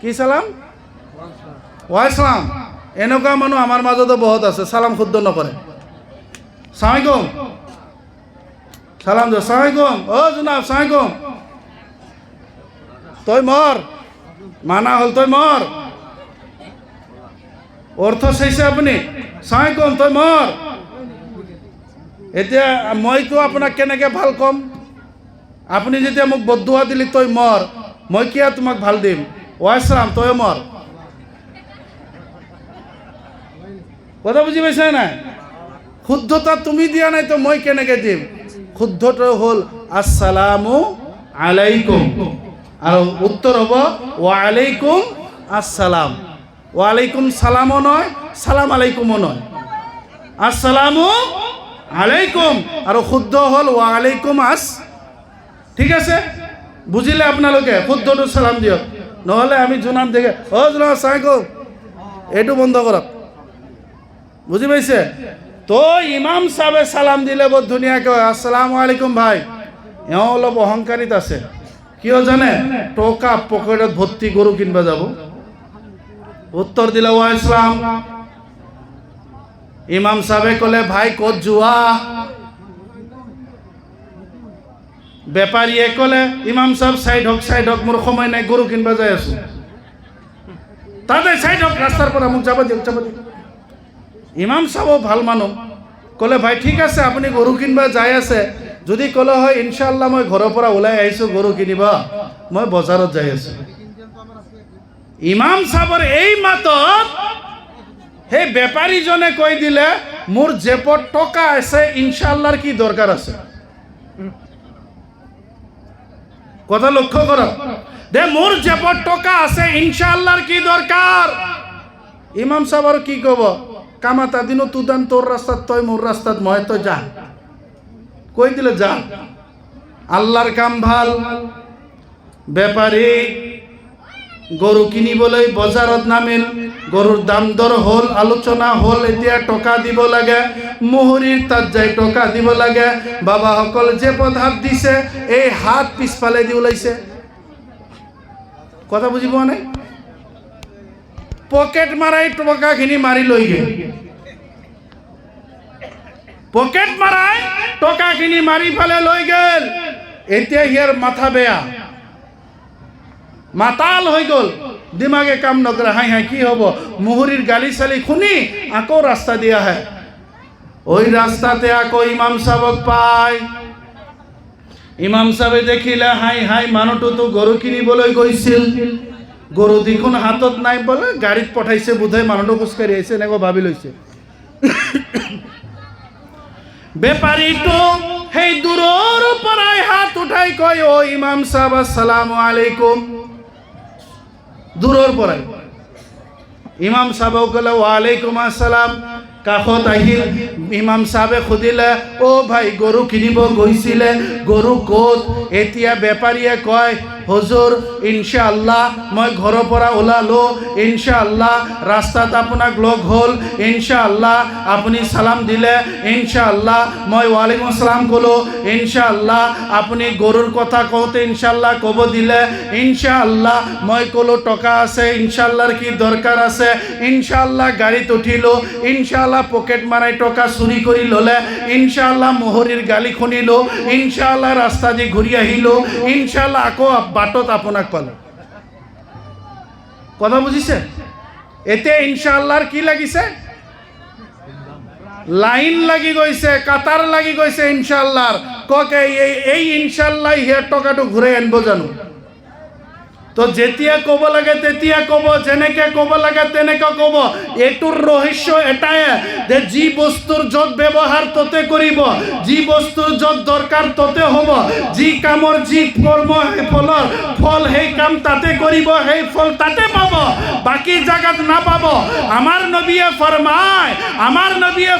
কি সালাম? ওয়াইসলাম এনেকুৱা মানুহ আমাৰ মাজতো বহুত আছে চালাম শুদ্ধ নকৰে। চালামালাইকুম সালাম দিয়ক সালামালাইকুম অ' জোনাব সালামালাইকুম তই মৰ। মানা হ'ল, তই মৰ। অৰ্থ চাইছে আপুনি? চালামালাইকুম তই মৰ। এতিয়া মইতো আপোনাক কেনেকৈ ভালো ক'ম? আপুনি যেতিয়া মোক বদুৱা দিলি, তই মৰ। মই কিয় তোমাক ভালো দিম? ৱাইছৰাম তই মৰ। কথা বুজি পাইছা নাই? শুদ্ধতা তুমি দিয়া নাই, তো মই কেনেকৈ দিম? শুদ্ধটো হ'ল আছালামু আলাইকুম। আৰু উত্তৰ হ'ব ৱালাইকুম আসসালাম। ৱালাইকুম সালামো নয়, সালাম আলাইকুমো নয়। আসসালামু আলাইকুম। আৰু শুদ্ধ হ'ল ৱালাইকুম আছ ঠিক আছে? বুজিলে আপোনালোকে শুদ্ধটো চালাম দিয়ক। নহ'লে আমি জোনাম দেখে অ' জোনাম চাইকো এইটো বন্ধ কৰক। বুজি পাইছে? তো ইমাম চাবে চালাম দিলে বৰ ধুনীয়াকৈ আসসালামু আলাইকুম ভাই। এওঁ অলপ অহংকাৰিত আছে। কিয় জানে? টকা পকেটত ভৰ্তি গৰু কিনবা যাব। উত্তৰ দিলে ৱা ইছলাম ইমাম চাবে ক'লে, ভাই, ক'ত যোৱা? বেপাৰীয়ে ক'লে, ইমাম চাব চাইড হওক চাইড হওক, মোৰ সময় নাই, গৰু কিনবা যাই আছো। তাতে চাইড হওক, ৰাস্তাৰ পৰা মোক যাব দিয়ক যাব দিয়ক। ইমাম চাব ভালো মানুহ। ক'লে, ভাই, ঠিক আছে, আপুনি গৰু কিনিব যাই আছে। যদি ক'লে হয় ইনশাল্লাহ মই ঘৰৰ পৰা ওলাই আহিছোঁ, গৰু কিনিব। মই বজাৰত যাই আছোঁ। ইমাম চাবৰ এই মাতত সেই বেপাৰীজনে কৈ দিলে, মোৰ জেপত টকা আছে ইনশাল্লাহৰ কি দৰকাৰ আছে? কথা লক্ষ্য কৰক দে, মোর জেপত টকা আছে, ইনশাআল্লাহর কি দরকার? ইমাম সাহেব আর কি ক'ব? কামাতা দিনো তুদান তোর ৰাস্তাত তয়, মোর রাস্তাত মই তো যা। কই দিলে যা? আল্লাহর কাম ভালো। বেপাৰী গৰু কিনিবলৈ বজাৰত নামিল। গৰুৰ দাম দৰ হ'ল, আলোচনা হ'ল, এতিয়া টকা দিব লাগে। মুহুৰীৰ তাত যাই টকা দিব লাগে। বাবাসকল যে পদ হাত দিছে, এই হাত পিছফালে দি ওলাইছে। কথা বুজি পোৱা নাই? পকেট মাৰাই টকাখিনি মাৰি লৈ গ'ল পকেট মাৰাই টকাখিনি মাৰি ফালে লৈ গ'ল। এতিয়া ইয়াৰ মাথা বেয়া। মাতাল হৈ গ'ল। দিমাগে কাম নকৰে। হাই হাই, কি হ'ব? মুহুৰীৰ গালি চালি শুনি আকৌ ৰাস্তা দি আহে। ওই ৰাস্তাতে আকৌ ইমাম চাবক পায়। ইমাম চাবে দেখিলে, হাই হাই, মানুহটোতো গৰু কিনিবলৈ গৈছিল। গৰু দেখোন হাতত নাই বোলে, গাড়ীত পঠাইছে বোধহয়, মানুহটো খোজকাঢ়ি আহিছে এনেকৈ ভাবি লৈছে। বেপাৰীটো সেই দূৰৰ পৰাই হাত উঠাই কয়, অ' ইমাম চাহাব আসসালামু আলাইকুম। দূৰৰ পৰাই ইমাম চাহাবক ক'লে ৱালাইকুম আসসালাম কাষত আহিল ইমাম চাহাবে সুধিলে অ' ভাই গৰু কিনিব গৈছিলে গৰু ক'ত? এতিয়া বেপাৰীয়ে কয় হুজুৰ ইনশাআল্লাহ, মই ঘৰৰ পৰা ওলালোঁ। ইনশাআল্লাহ, ৰাস্তাত আপোনাক লগ হ'ল। ইনশাআল্লাহ, আপুনি চালাম দিলে। ইনশাআল্লাহ, মই ৱালাইকুম আসসালাম ক'লোঁ। ইনশাআল্লাহ, আপুনি গৰুৰ কথা কওঁতে ইনশাআল্লাহ ক'ব দিলে। ইনশাআল্লাহ, মই ক'লোঁ, টকা আছে, ইনশাআল্লাহৰ কি দৰকাৰ আছে? ইনশাআল্লাহ, গাড়ীত উঠিলোঁ। ইনশাআল্লাহ, পকেট মাৰাই টকা চুৰি কৰি ল'লে। ইনশাআল্লাহ, মোহৰিৰ গালি শুনিলোঁ। ইনশাআল্লাহ, ৰাস্তা দি ঘূৰি আহিলোঁ। ইনশাআল্লাহ, আকৌ বাটত আপোনাক পালোঁ। কথা বুজিছে এতিয়া ইনশাআল্লাহৰ কি লাগিছে? লাইন লাগি গৈছে কাটাৰ লাগি গৈছে ইনশাআল্লাহৰ কক এই ইনশাআল্লাহ ইয়াৰ টকাটো ঘূৰাই আনিব জানো। তো যেতিয়া ক'ব লাগে তেতিয়া ক'ব, যেনেকে ক'ব লাগে তেনেকে ক'ব। এইটোৰ ৰহস্য এটাই, যে যি বস্তুৰ য'ত ব্যৱহাৰ ততে কৰিব, যি বস্তুৰ য'ত দৰকাৰ ততে হ'ব, যি কামৰ যি কৰ্ম ফলৰ ফল, সেই কাম তাতে কৰিব, সেই ফল তাতে পাব, বাকী জাগাত নাপাব। আমাৰ নবীয়ে ফৰমায় আমাৰ নবীয়ে